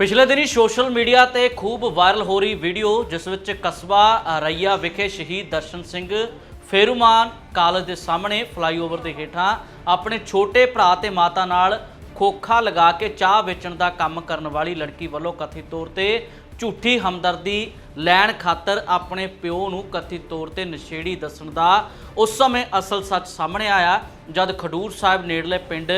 ਪਿਛਲੇ ਦਿਨੀ social media ਤੇ ਖੂਬ ਵਾਇਰਲ ਹੋ ਰਹੀ ਵੀਡੀਓ, ਜਿਸ ਵਿੱਚ ਕਸਬਾ ਰਈਆ ਵਿਖੇ ਸ਼ਹੀਦ ਦਰਸ਼ਨ ਸਿੰਘ ਫੇਰੂਮਾਨ ਕਾਲਜ ਦੇ ਸਾਹਮਣੇ ਫਲਾਈਓਵਰ ਦੇ ਹੇਠਾਂ ਆਪਣੇ ਛੋਟੇ ਭਰਾ ਤੇ ਮਾਤਾ ਨਾਲ ਖੋਖਾ ਲਗਾ ਕੇ ਚਾਹ ਵੇਚਣ ਦਾ ਕੰਮ ਕਰਨ ਵਾਲੀ ਲੜਕੀ ਵੱਲੋਂ ਕਥਿਤ ਤੌਰ ਤੇ ਝੂਠੀ ਹਮਦਰਦੀ ਲੈਣ ਖਾਤਰ ਆਪਣੇ ਪਿਓ ਨੂੰ ਕਥਿਤ ਤੌਰ ਤੇ ਨਸ਼ੇੜੀ ਦੱਸਣ ਦਾ ਉਸ ਸਮੇਂ ਅਸਲ ਸੱਚ ਸਾਹਮਣੇ ਆਇਆ, ਜਦ ਖਡੂਰ ਸਾਹਿਬ ਨੇੜਲੇ ਪਿੰਡ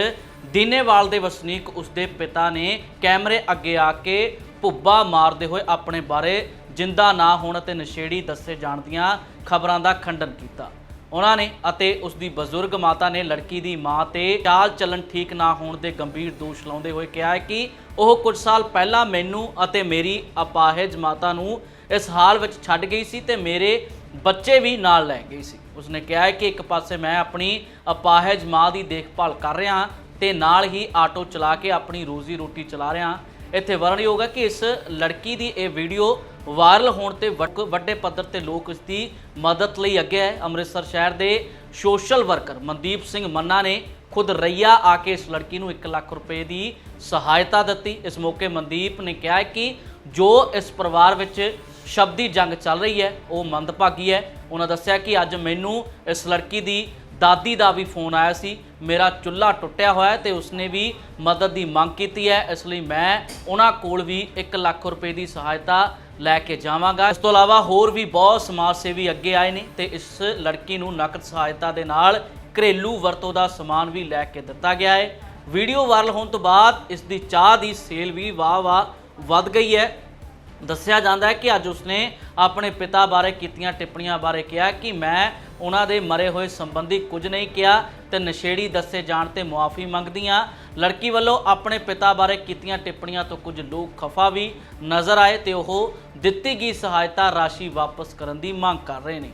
ਦੀਨੇਵਾਲ ਦੇ ਵਸਨੀਕ ਉਸਦੇ ਪਿਤਾ ਨੇ ਕੈਮਰੇ ਅੱਗੇ ਆ ਕੇ ਭੁੱਬਾ ਮਾਰਦੇ ਹੋਏ ਆਪਣੇ ਬਾਰੇ ਜਿੰਦਾ ਨਾ ਹੋਣ ਅਤੇ ਨਸ਼ੇੜੀ ਦੱਸੇ ਜਾਣ ਦੀਆਂ ਖਬਰਾਂ ਦਾ ਖੰਡਨ ਕੀਤਾ। ਉਹਨਾਂ ਨੇ ਅਤੇ ਉਸ ਦੀ ਬਜ਼ੁਰਗ ਮਾਤਾ ਨੇ ਲੜਕੀ ਦੀ ਮਾਂ ਤੇ ਚਾਲ ਚੱਲਣ ਠੀਕ ਨਾ ਹੋਣ ਦੇ ਗੰਭੀਰ ਦੋਸ਼ ਲਾਉਂਦੇ ਹੋਏ ਕਿਹਾ ਹੈ ਕਿ ਉਹ ਕੁਝ ਸਾਲ ਪਹਿਲਾਂ ਮੈਨੂੰ ਅਤੇ ਮੇਰੀ ਅਪਾਹਜ ਮਾਤਾ ਨੂੰ ਇਸ ਹਾਲ ਵਿੱਚ ਛੱਡ ਗਈ ਸੀ ਤੇ ਮੇਰੇ ਬੱਚੇ ਵੀ ਨਾਲ ਲੈ ਗਈ ਸੀ। ਉਸਨੇ ਕਿਹਾ ਹੈ ਕਿ ਇੱਕ ਪਾਸੇ ਮੈਂ ਆਪਣੀ ਅਪਾਹਜ ਮਾਂ ਦੀ ਦੇਖਭਾਲ ਕਰ ਰਿਹਾ ਹਾਂ ਤੇ ਨਾਲ ਹੀ ਆਟੋ ਚਲਾ ਕੇ ਆਪਣੀ ਰੋਜ਼ੀ ਰੋਟੀ ਚਲਾ ਰਿਹਾ। ਇੱਥੇ ਵਰਣਯੋਗ ਹੈ ਕਿ ਇਸ ਲੜਕੀ ਦੀ ਇਹ ਵੀਡੀਓ ਵਾਇਰਲ ਹੋਣ ਤੇ ਵੱਡੇ ਪੱਧਰ ਤੇ ਲੋਕ ਇਸ ਦੀ ਮਦਦ ਲਈ ਅੱਗੇ ਹੈ ਅੰਮ੍ਰਿਤਸਰ ਸ਼ਹਿਰ ਦੇ ਸੋਸ਼ਲ ਵਰਕਰ ਮਨਦੀਪ ਸਿੰਘ ਮੰਨਾ ਨੇ ਖੁਦ ਰਈਆ ਆ ਕੇ ਇਸ ਲੜਕੀ ਨੂੰ 1 ਲੱਖ ਰੁਪਏ ਦੀ ਸਹਾਇਤਾ ਦਿੱਤੀ। ਇਸ ਮੌਕੇ ਮਨਦੀਪ ਨੇ ਕਿਹਾ ਕਿ ਜੋ ਇਸ ਪਰਿਵਾਰ ਵਿੱਚ ਸ਼ਬਦੀ ਜੰਗ ਚੱਲ ਰਹੀ ਹੈ, ਉਹ ਮੰਦਭਾਗੀ ਹੈ। ਉਹਨਾਂ ਦੱਸਿਆ ਕਿ ਅੱਜ ਮੈਨੂੰ ਇਸ ਲੜਕੀ ਦੀ ਦਾਦੀ ਦਾ ਵੀ ਫੋਨ ਆਇਆ ਸੀ। ਮੇਰਾ ਚੁੱਲ੍ਹਾ ਟੁੱਟਿਆ ਹੋਇਆ ਹੈ ਤੇ ਉਸਨੇ ਵੀ ਮਦਦ ਦੀ ਮੰਗ ਕੀਤੀ ਹੈ। ਇਸ ਲਈ ਮੈਂ ਉਹਨਾਂ ਕੋਲ ਵੀ 1 ਲੱਖ ਰੁਪਏ ਦੀ ਸਹਾਇਤਾ ਲੈ ਕੇ ਜਾਵਾਂਗਾ। ਇਸ ਤੋਂ ਇਲਾਵਾ ਹੋਰ ਵੀ ਬਹੁਤ ਸਮਾਜ ਸੇਵੀ ਅੱਗੇ ਆਏ ਨੇ ਤੇ ਇਸ ਲੜਕੀ ਨੂੰ ਨਕਦ ਸਹਾਇਤਾ ਦੇ ਨਾਲ ਘਰੇਲੂ ਵਰਤੋਂ ਦਾ ਸਮਾਨ ਵੀ ਲੈ ਕੇ ਦਿੱਤਾ ਗਿਆ ਹੈ। ਵੀਡੀਓ ਵਾਇਰਲ ਹੋਣ ਤੋਂ ਬਾਅਦ ਇਸ ਦੀ ਚਾਹ ਦੀ ਸੇਲ ਵੀ ਵਾਹ-ਵਾਹ ਵੱਧ ਗਈ ਹੈ। ਦੱਸਿਆ ਜਾਂਦਾ ਹੈ ਕਿ ਅੱਜ ਉਸਨੇ ਆਪਣੇ ਪਿਤਾ ਬਾਰੇ ਕੀਤੀਆਂ ਟਿੱਪਣੀਆਂ ਬਾਰੇ ਕਿਹਾ ਕਿ ਮੈਂ ਉਹਨਾਂ ਦੇ ਮਰੇ ਹੋਏ ਸੰਬੰਧੀ ਕੁਝ ਨਹੀਂ ਕਿਹਾ ਤੇ ਨਸ਼ੇੜੀ ਦੱਸੇ ਜਾਣ ਤੇ ਮੁਆਫੀ ਮੰਗਦੀ ਮੰਗਦੀਆਂ। ਲੜਕੀ ਵੱਲੋਂ ਆਪਣੇ ਪਿਤਾ ਬਾਰੇ ਕੀਤੀਆਂ ਟਿੱਪਣੀਆਂ ਤੋਂ ਕੁਝ ਲੋਕ ਖਫਾ ਵੀ ਨਜ਼ਰ ਆਏ ਤੇ ਉਹ ਦਿੱਤੀ ਗਈ ਸਹਾਇਤਾ ਰਾਸ਼ੀ ਵਾਪਸ ਕਰਨ ਦੀ ਮੰਗ ਕਰ ਰਹੇ ਨੇ।